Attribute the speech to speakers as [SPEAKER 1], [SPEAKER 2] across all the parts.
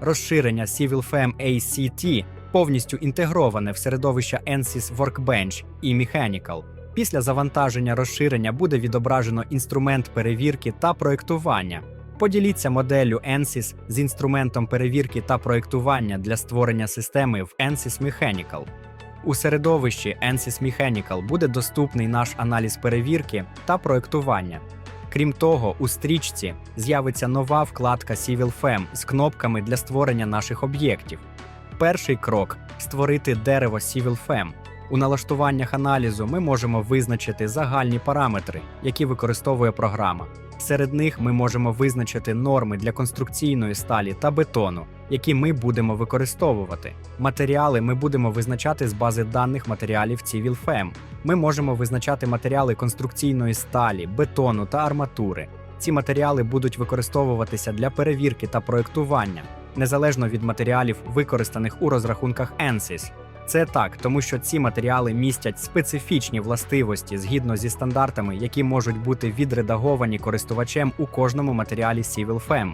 [SPEAKER 1] Розширення CivilFM ACT повністю інтегроване в середовище ANSYS Workbench і Mechanical. Після завантаження розширення буде відображено інструмент перевірки та проєктування. Поділіться моделлю ANSYS з інструментом перевірки та проєктування для створення системи в ANSYS Mechanical. У середовищі ANSYS Mechanical буде доступний наш аналіз перевірки та проєктування. Крім того, у стрічці з'явиться нова вкладка CivilFM з кнопками для створення наших об'єктів. Перший крок створити дерево CivilFM. У налаштуваннях аналізу ми можемо визначити загальні параметри, які використовує програма. Серед них ми можемо визначити норми для конструкційної сталі та бетону, які ми будемо використовувати. Матеріали ми будемо визначати з бази даних матеріалів CivilFM. Ми можемо визначати матеріали конструкційної сталі, бетону та арматури. Ці матеріали будуть використовуватися для перевірки та проєктування, незалежно від матеріалів, використаних у розрахунках ANSYS. Це так, тому що ці матеріали містять специфічні властивості згідно зі стандартами, які можуть бути відредаговані користувачем у кожному матеріалі CivilFM.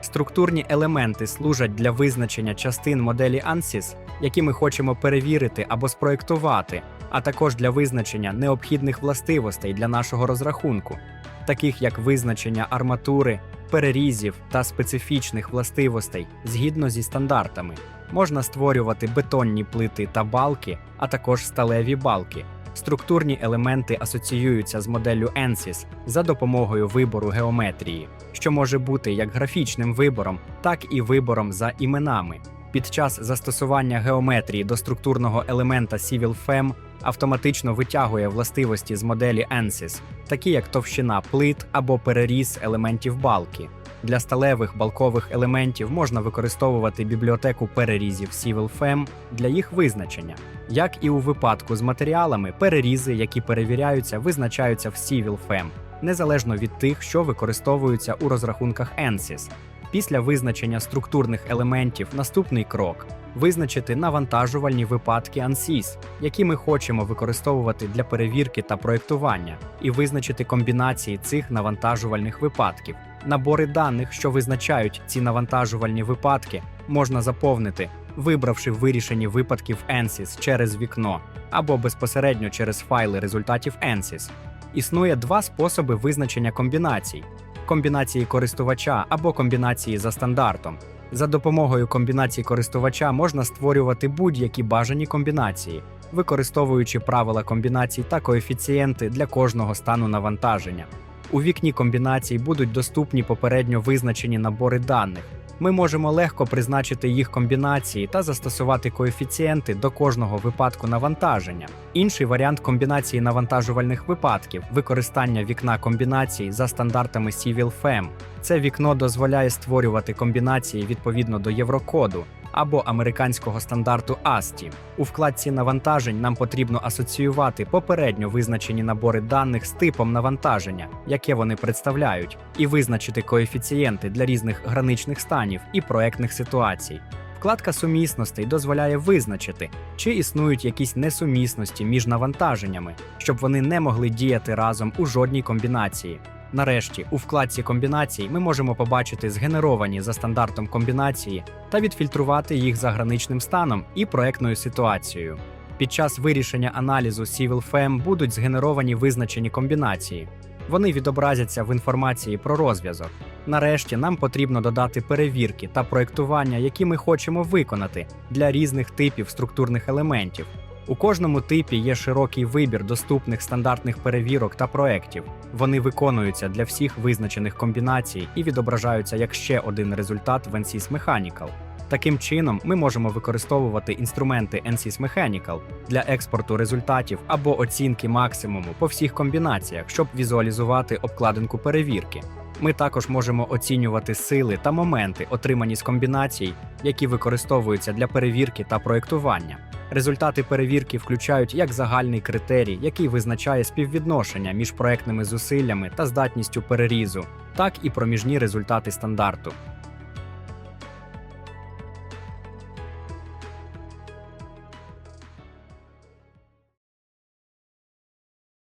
[SPEAKER 1] Структурні елементи служать для визначення частин моделі ANSYS, які ми хочемо перевірити або спроєктувати, а також для визначення необхідних властивостей для нашого розрахунку, таких як визначення арматури, перерізів та специфічних властивостей згідно зі стандартами. Можна створювати бетонні плити та балки, а також сталеві балки. Структурні елементи асоціюються з моделлю ANSYS за допомогою вибору геометрії, що може бути як графічним вибором, так і вибором за іменами. Під час застосування геометрії до структурного елемента CivilFM автоматично витягує властивості з моделі ANSYS, такі як товщина плит або переріз елементів балки. Для сталевих балкових елементів можна використовувати бібліотеку перерізів CivilFM для їх визначення. Як і у випадку з матеріалами, перерізи, які перевіряються, визначаються в CivilFM, незалежно від тих, що використовуються у розрахунках ANSYS. Після визначення структурних елементів наступний крок визначити навантажувальні випадки ANSYS, які ми хочемо використовувати для перевірки та проєктування, і визначити комбінації цих навантажувальних випадків. Набори даних, що визначають ці навантажувальні випадки, можна заповнити, вибравши вирішені випадків ANSYS через вікно або безпосередньо через файли результатів ANSYS. Існує два способи визначення комбінацій: комбінації користувача або комбінації за стандартом. За допомогою комбінацій користувача можна створювати будь-які бажані комбінації, використовуючи правила комбінацій та коефіцієнти для кожного стану навантаження. У вікні комбінацій будуть доступні попередньо визначені набори даних. Ми можемо легко призначити їх комбінації та застосувати коефіцієнти до кожного випадку навантаження. Інший варіант комбінації навантажувальних випадків використання вікна комбінацій за стандартами CivilFM. Це вікно дозволяє створювати комбінації відповідно до Єврокоду або американського стандарту ASTI. У вкладці навантажень нам потрібно асоціювати попередньо визначені набори даних з типом навантаження, яке вони представляють, і визначити коефіцієнти для різних граничних станів і проектних ситуацій. Вкладка сумісностей дозволяє визначити, чи існують якісь несумісності між навантаженнями, щоб вони не могли діяти разом у жодній комбінації. Нарешті, у вкладці комбінацій ми можемо побачити згенеровані за стандартом комбінації та відфільтрувати їх за граничним станом і проектною ситуацією. Під час вирішення аналізу CivilFM будуть згенеровані визначені комбінації. Вони відобразяться в інформації про розв'язок. Нарешті нам потрібно додати перевірки та проектування, які ми хочемо виконати для різних типів структурних елементів. У кожному типі є широкий вибір доступних стандартних перевірок та проєктів. Вони виконуються для всіх визначених комбінацій і відображаються як ще один результат в NCS Mechanical. Таким чином, ми можемо використовувати інструменти NCS Mechanical для експорту результатів або оцінки максимуму по всіх комбінаціях, щоб візуалізувати обкладинку перевірки. Ми також можемо оцінювати сили та моменти, отримані з комбінацій, які використовуються для перевірки та проєктування. Результати перевірки включають як загальний критерій, який визначає співвідношення між проектними зусиллями та здатністю перерізу, так і проміжні результати стандарту.